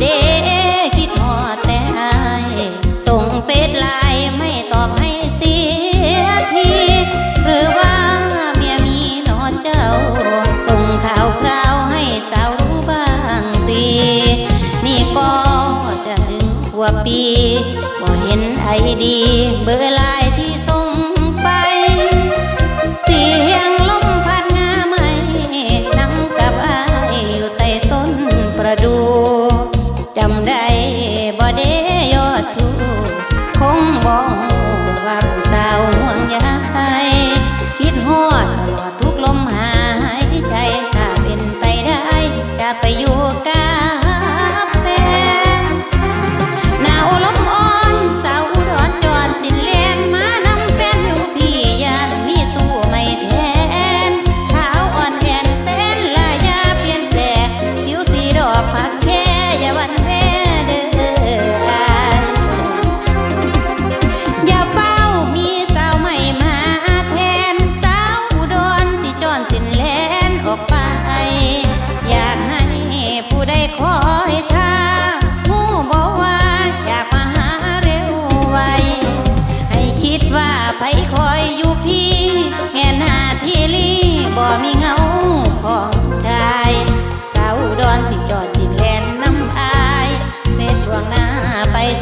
เด้คิดหอดแต่ไอส่งเป็ดลายไม่ตอบให้เสียที หรือว่าเมียมีนอนเจ้า ส่งข่าวคราวให้เจ้ารู้บ้างสิ นี่ก็จะถึงหัวปีบ่เห็นไอดี เบอร์ลาย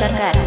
закат.